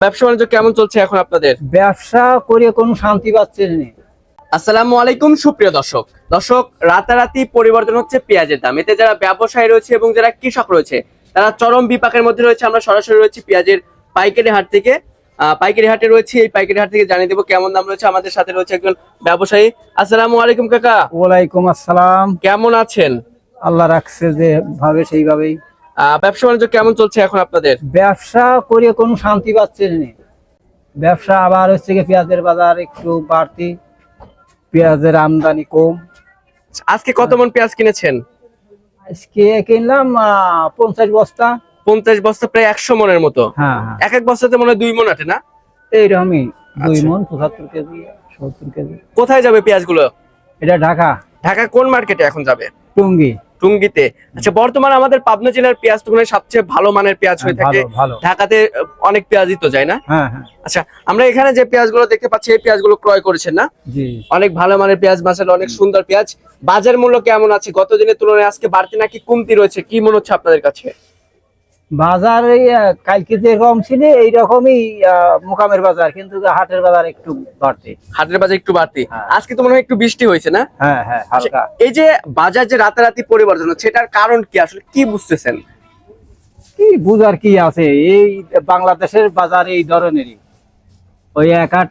ব্যবসা বাণিজ্য কেমন চলছে এখন আপনাদের? ব্যবসা করে কোনো শান্তি পাচ্ছেন না। আসসালামু আলাইকুম সুপ্রিয় দর্শক। দর্শক রাতারাতি পরিবর্তন হচ্ছে পেঁয়াজের দাম। এতে যারা ব্যবসায়ী রয়েছে এবং যারা কৃষক রয়েছে তারা চরম বিপাকের মধ্যে রয়েছে। আমরা সরাসরি রয়েছে পেঁয়াজের পাইকারি হাট থেকে। আহ, পাইকারি হাটে রয়েছে। এই পাইকারি হাট থেকে জানিয়ে দেবো কেমন দাম রয়েছে। আমাদের সাথে রয়েছে একজন ব্যবসায়ী। আসসালামু আলাইকুম কাকা। ওয়ালাইকুম আসসালাম। কেমন আছেন? আল্লাহ রাখছে যে ভাবে সেইভাবেই। ব্যবসা বাণিজ্য কেমন চলছে এখন আপনাদের? ব্যবসা করে কোনো শান্তি পাচ্ছেন না। ব্যবসা আবার হচ্ছে কি পেঁয়াজের বাজার একটু বাড়তি পেঁয়াজের আমদানি কম। আজকে কত মন পেঁয়াজ কিনেছেন? আজকে কিনলাম পঞ্চাশ বস্তা। পঞ্চাশ বস্তা প্রায় একশো মনের মতো। হ্যাঁ হ্যাঁ। এক এক বস্তাতে মনে হয় দুই মন আটে না? এইরকমই দুই আচ্ছা। মন পঁচাত্তর কেজি সত্তর কেজি। কোথায় যাবে পেঁয়াজগুলো? এটা ঢাকা। ঢাকা কোন মার্কেটে এখন যাবে? টুঙ্গি। টুঙ্গিতে। আচ্ছা বর্তমানে আমাদের পাবনা জেলার পেঁয়াজ তো সবচেয়ে ভালো মানের পেঁয়াজ হয়ে থাকে। ভালো ভালো। ঢাকাতে অনেক পেঁয়াজই তো যায় না? হ্যাঁ হ্যাঁ। আচ্ছা আমরা এখানে যে পেঁয়াজগুলো দেখতে পাচ্ছি এই পেঁয়াজগুলো ক্রয় করেছেন না? অনেক ভালো মানের পেঁয়াজ মাসাল অনেক সুন্দর পেঁয়াজ। বাজার মূল্য কেমন আছে? গত দিনের তুলনায় আজকে বাড়তি নাকি কমতি রয়েছে? কি মনে হচ্ছে আপনাদের কাছে? বাজার কালকে যেরকম ছিল এইরকমই মোকামের বাজার কিন্তু হাটের বাজার একটু বাড়তি হাটের বাজার একটু বাড়তি হ্যাঁ। আজকে তো মনে হয় একটু বৃষ্টি হয়েছে না? হ্যাঁ হ্যাঁ হালকা। এই যে বাজার যে রাতারাতি পরিবর্তন সেটার কারণ কি? আসলে কি বুঝতেছেন? কি বুঝার কি আছে? এই বাংলাদেশের বাজার এই ধরনেরই। ওই এক আট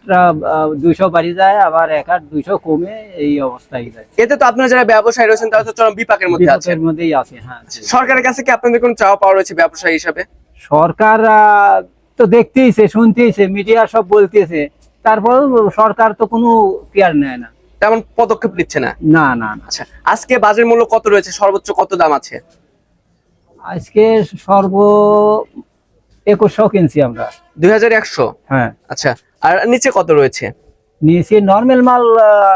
দুইশো বাড়ি যায় আবার এক আট দুইশো কমে এই অবস্থায় যায়। এতে তো আপনারা যারা ব্যবসায়ী রয়েছেন তারা তো চরম বিপাকের মধ্যে আছে মধ্যেই আছে হ্যাঁ। সরকারের কাছে কি আপনাদের কোনো চাওয়া পাওয়া রয়েছে ব্যবসায়ী হিসাবে? সরকার তো দেখতেইছে শুনতেইছে মিডিয়া সব বলতেছে। তারপর সরকার তো কোনো কেয়ার নেয় না। তেমন পদক্ষেপ নিচ্ছে না? না না না। আচ্ছা আজকে বাজার মূল্য কত রয়েছে? সর্বোচ্চ কত দাম আছে? আজকে সর্ব একুশশো কিনছি আমরা। দুই হাজার একশো? হ্যাঁ। আচ্ছা আর নিচে কত রয়েছে? নিয়েছি নর্মাল মাল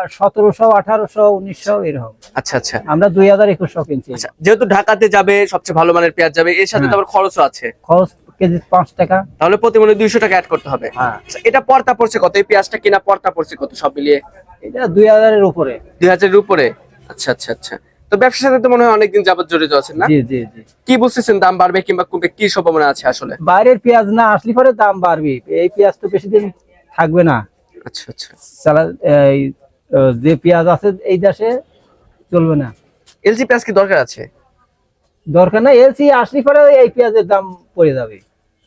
সতেরোশো আঠারোশো উনিশশো এরকম। আচ্ছা আচ্ছা। আমরা দুই হাজার একুশশো কিনছি। আচ্ছা যেহেতু ঢাকাতে যাবে সবচেয়ে ভালো মানের পেঁয়াজ যাবে এর সাথে তো হ্যাঁ। আবার খরচও আছে। খরচ কেজি পাঁচ টাকা। তাহলে প্রতি মনে দুইশো টাকা অ্যাড করতে হবে। হ্যাঁ। আচ্ছা, এটা পর্তা পড়ছে কত? এই পেঁয়াজটা কিনা পর্তা পড়ছে কত সব মিলিয়ে? এটা দুই হাজারের উপরে। দুই হাজারের উপরে? আচ্ছা আচ্ছা আচ্ছা। তো ব্যবসার সাথে তো মনে হয় অনেকদিন যাবত জড়িত আছেন না? জি জি জি। কি বুঝতেছেন দাম বাড়বে কিংবা কমবে? কি সম্ভাবনা আছে আসলে? বাইরের পেঁয়াজ না আসলে পরে দাম বাড়বে। এই পেঁয়াজ তো বেশি দিন থাকবে না। আচ্ছা আচ্ছা। এই, যে পেঁয়াজ আছে এই দেশে চলবে না। এলজি পেঁয়াজ কি দরকার আছে? দরকার নাই এলসি আসলে পরে এই পেঁয়াজের দাম পড়ে যাবে।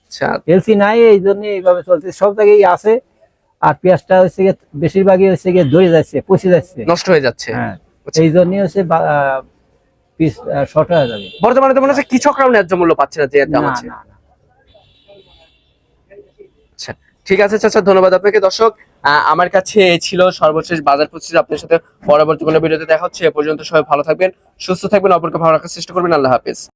আচ্ছা। এলসি নাই এই জন্য এইভাবে চলছে। সব জায়গায় আছে আর পেঁয়াজটা হচ্ছে গিয়ে বেশিরভাগই হচ্ছে গিয়ে ধরে যাচ্ছে পচে যাচ্ছে। নষ্ট হয়ে যাচ্ছে। হ্যাঁ। আচ্ছা। এই জন্যই হচ্ছে পিস শর্ট হয়ে যাবে। বর্তমানে তো মনে হচ্ছে কৃষকরাও ন্যায্য মূল্য পাচ্ছে না যে দাম না, আছে ঠিক আছে, চাচা, ধন্যবাদ আপনাকে। দর্শক আমার কাছে ছিল সর্বশেষ বাজার পরিস্থিতি আপনার সাথে পরবর্তী কোনো ভিডিওতে দেখা হচ্ছে। এ পর্যন্ত সবাই ভালো থাকবেন, সুস্থ থাকবেন, অপরকে ভালো রাখার চেষ্টা করবেন। আল্লাহ হাফেজ।